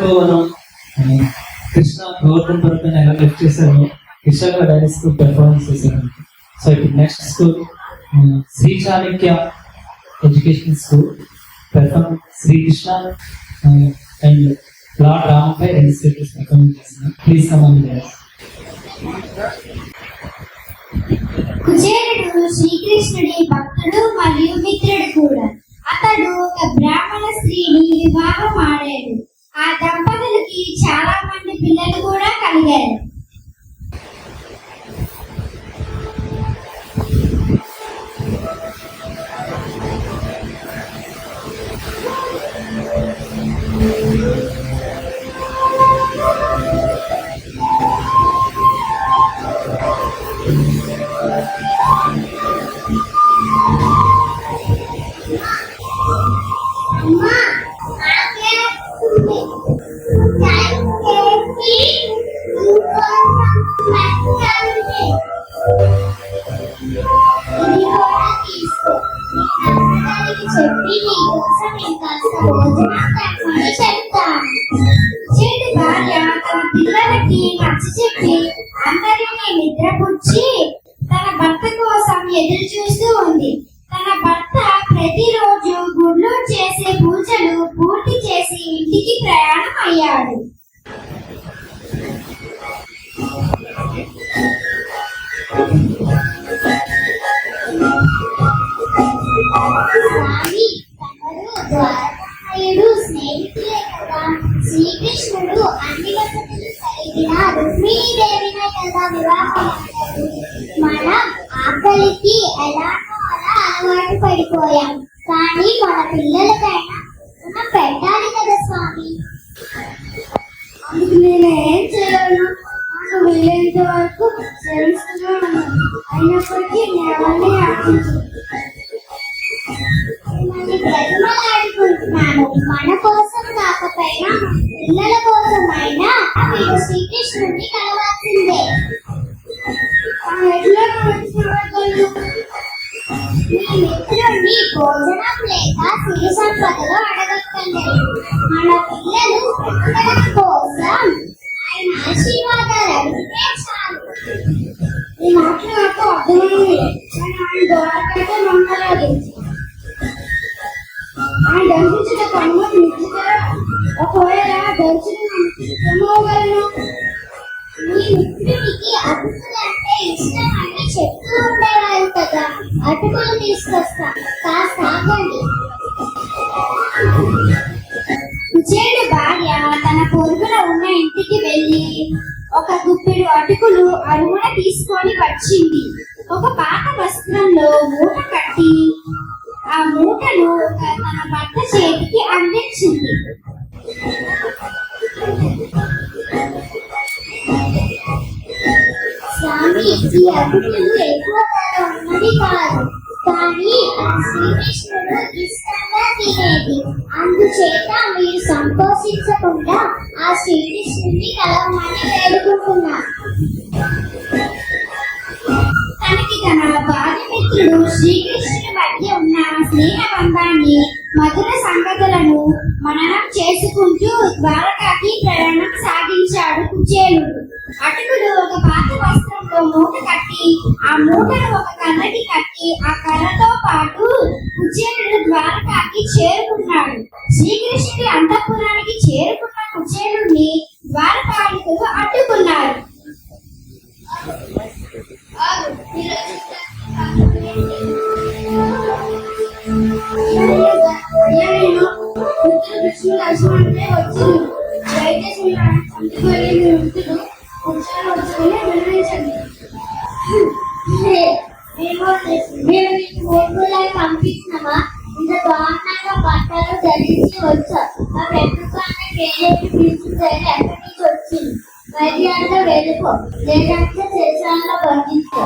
తపోవనం ఆ, కృష్ణ గవర్నమెంట్ పరంగా ఎలా లిఫ్ట్ చేశారు విశాఖ డైరీ స్కూల్ పెర్ఫార్మెన్స్ చేశారు. సో ఇప్పుడు next school Sri Chanakya education school perform Srikrishna and lord రామపై రెండు స్టేటస్ రికమెండ్ చేస్తున్నాను ప్లీజ్ కమాండ్ కుచేరుడు శ్రీకృష్ణుడి భక్తుడు మరియు మిత్రుడు ఆకలికి ఎలానో అలా అలవాటు పడిపోయాం. కానీ మన పిల్లలకైనా మనం పెట్టాలి కదా స్వామి. అందుకు నేను ఏం చేయను? నాకు వీలైనంత వరకు శ్రమిస్తూనే ఉన్నాను అయినప్పటికీ నేను ఆశించు మిమ్మల్ని బ్రతిమలాడుకుంటున్నాను. మన కోసం కాకపోయినా పిల్లల కోసమైనా శ్రీకృష్ణుడిని ద్వారకైతే నమ్మలేదు ఆయన ఒకవేళ దర్శనం నమ్మగలను మీ మిత్రుడికి అటుకులంటే ఇష్టం అని చెప్తూ ఉండేవారు కదా. అటుకులు తీసుకొస్తా కాస్త ఆగండి భార్య తన పొరుగున ఉన్న ఇంటికి వెళ్ళి ఒక గుప్పెడు అటుకులు అరుమున తీసుకొని వచ్చింది. ఒక పాత వస్త్రంలో మూట కట్టి ఆ మూటను తన భర్త చేతికి అందించింది. స్వామి ఈ అటుకులు ఎక్కువ ఉన్నది కాదు. కానీ శ్రీకృష్ణుడు ఇష్టంగా తినేది. అందుచేత మీరు సంతోషించకుండా ఆ శ్రీకృష్ణుని కలవమని వేడుకుంటున్నారు బాల్యమిత్రుడు శ్రీకృష్ణుడి మధ్య ఉన్న స్నేహ బంధాన్ని మధుర సంగతులను మననం చేసుకుంటూ ద్వారకాకి ప్రయాణం సాగించాడు కుచేలుడు. అటుకుడు ఒక పాత వస్త్రంలో మూట కట్టి ఆ మూటను ఒక కర్రకి కట్టి ఆ కర్రతో పాటు కుచేలుడు ద్వారకాకి చేరుకున్నాడు. శ్రీకృష్ణుడి అంతఃపురానికి చేరుకున్న కుచేలుడిని ద్వారపాలికులు అడ్డుకున్నారు. మేము మీకు మూడులా పంపించినామా ఇంత దారుణంగా బట్టలు ధరించి వచ్చా ఆ పెట్టుకునే పేరేంటి తీసుకుని ఎక్కడి నుంచి వచ్చింది మర్యాద వెళ్ళిపో లేదంటే దేశాల్లో బంధించు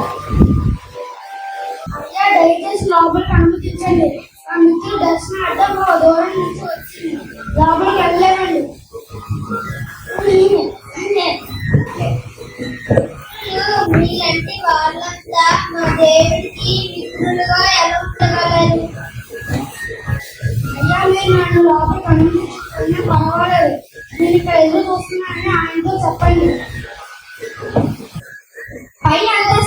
దయచేసి లోపలికి అనుమతించండి. ఆ మిత్రుడు దర్శనార్థం మా దూరం నుంచి వచ్చింది. లోపలికి వెళ్ళలేమండి.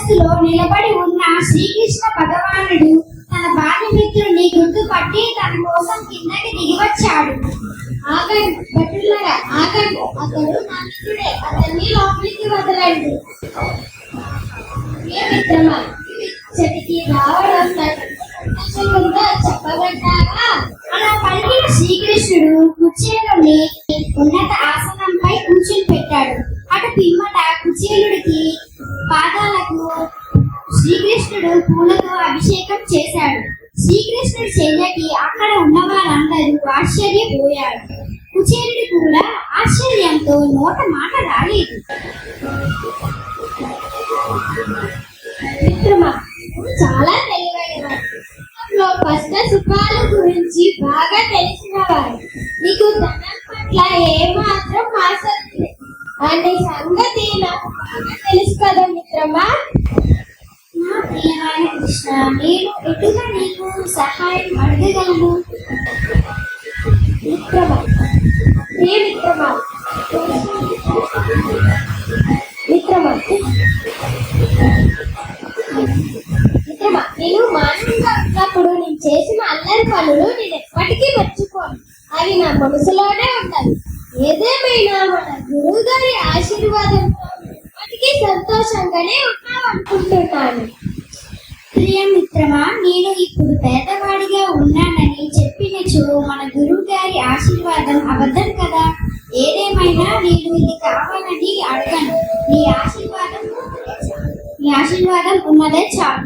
నిలబడి ఉన్న శ్రీకృష్ణ భగవానుడు తన బాల్య మిత్రుడిని గుర్తుపట్టి తన కోసం కిందకి దిగి వచ్చాడు ఆగండి భటులరా ఆగండి. అతడు నా మిత్రుడే. అతన్ని లోపలికి వదలండి. ఏ మిత్రమా? చెట్టుకి రావడం నాకు అలా పలికిన శ్రీకృష్ణుడు కుచేలుని ఉన్నత ఆసనంపై కూర్చుని పెట్టాడు. అటు పిమ్మట కుచేలుడికి పాదాలకు శ్రీకృష్ణుడు పూలతో అభిషేకం చేశాడు. శ్రీకృష్ణుడి చెయ్యకి అక్కడ ఉన్న వారందరూ ఆశ్చర్యపోయారు. కుచేరుడు కూడా ఆశ్చర్యంతో నోట మాట రాలేదు. మిత్రమా చాలా తెలివైన కష్ట సుఖాల గురించి బాగా తెలిసినవారు నీకు ధనం పట్ల ఏమాత్రం ఆసక్తి లేదు. మిత్రమా నా ప్రియమైన కృష్ణ నేను ఎటుగా నీకు సహాయం అడగగలను మిత్రమా ఏ మిత్రమా మిత్రమా మిత్రమా నేను మానవుగా ఉన్నప్పుడు నేను చేసిన అల్లరి పనులు నేను ఎప్పటికీ మర్చిపోను. అవి నా మనసులోనే ఉంటాయి. ఏదేమైనా మన గురువు గారి ఆశీర్వాదంతో ఎప్పటికీ సంతోషంగానే ఉన్నాం అనుకుంటున్నాను ప్రియ మిత్రమా నేను ఇప్పుడు పేదవాడిగా ఉన్నానని చెప్పినచో మన గురువు గారి ఆశీర్వాదం అబద్ధం కదా? ఏదేమైనా నేను ఇది కావాలని అడగను. నీ ఆశీర్వాదం నీ ఆశీర్వాదం ఉన్నదే చాలు.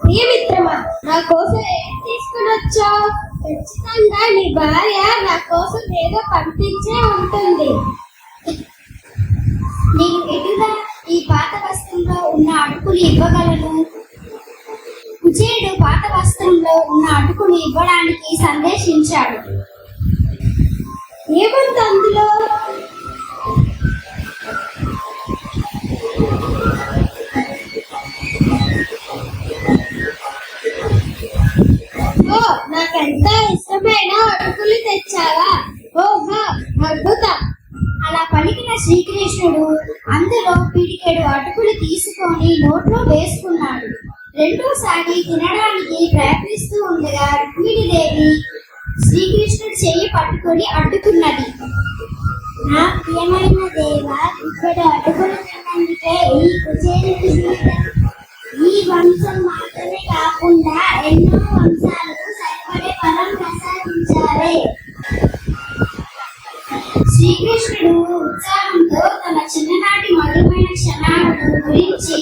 ప్రియమిత్రమా నా కోసం ఏం తీసుకుని వచ్చావు? ఖచ్చితంగా నీ భార్య నా కోసం ఏదో పంపించే ఉంటుంది. నేను ఎటుగా ఈ పాత వస్త్రంలో ఉన్న అడుగులు ఇవ్వగలను. కుచేరుడు పాత వస్త్రంలో ఉన్న అటుకులు ఇవ్వడానికి సందేశించాడు. ఏమంత అందులో? ఓ నాకెంత ఇష్టమైన అటుకులు తెచ్చి అటుకులు తీసుకొని నోట్లో వేసుకున్నాడు. రెండోసారి తినడానికి ప్రయత్నిస్తూ ఉండగా రుక్మిణీదేవి శ్రీకృష్ణుడు చెయ్యి పట్టుకొని అడ్డుకున్నది. నా ప్రియమైన దేవ ఇక్కడ అడుగులు తిన్నందుకే ఈ కుచేరుడి ఈ వంశం మాత్రమే కాకుండా ఎన్నో వంశాలకు సరిపడే ఫలం ప్రసాదించారే శ్రీకృష్ణుడు ఉత్సాహంతో తన చిన్ననాటి మధురమైన క్షణాలను గురించి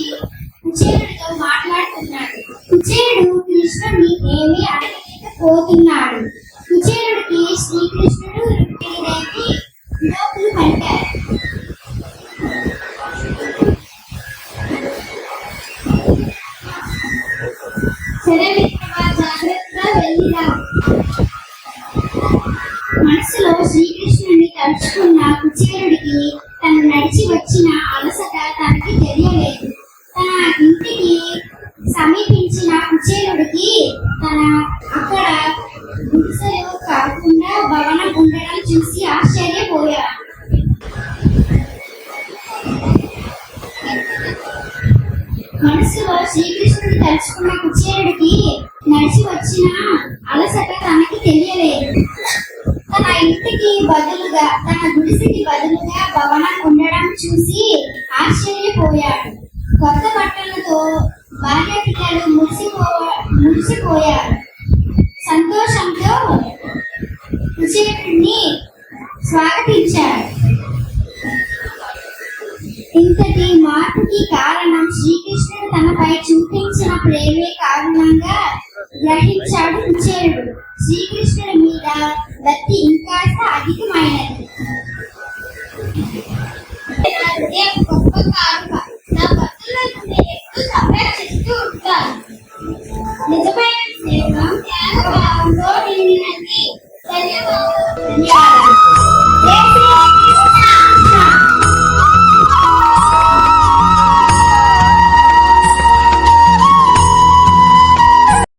కుచేరుడితో మాట్లాడుతున్నాడు. కుచేరుడు కృష్ణుడిని ఏమి అడగలేకపోతున్నాడు. కుచేరుడికి శ్రీకృష్ణుడు రుక్మిణీదేవి విడాకులు పలికారు. సరే ఇచ్చిన కుచేరుడికి తన అక్కడ గుడిసెలు కాకుండా భవనం ఉండడం చూసి ఆశ్చర్యపోయాడు. మనసులో శ్రీకృష్ణుడు తలుచుకున్న కుచేరుడికి నడిచి వచ్చిన అలసట తనకి తెలియలేదు. తన ఇంటికి బదులుగా తన గుడిసెకి బదులుగా భవనం ఉండడం చూసి ఆశ్చర్యపోయాడు. కొత్త బట్టలతో మురిసిపోయారు సంతోషంతో కుచేరుడిని స్వాగతించాడు. ఇంతటి మార్పుకి కారణం శ్రీకృష్ణుడు తనపై చూపించిన ప్రేమే కారణంగా గ్రహించాడు కుచేరుడు శ్రీకృష్ణుడి మీద భక్తి ఇంకాస్త అధికమైనది. గొప్ప కానుక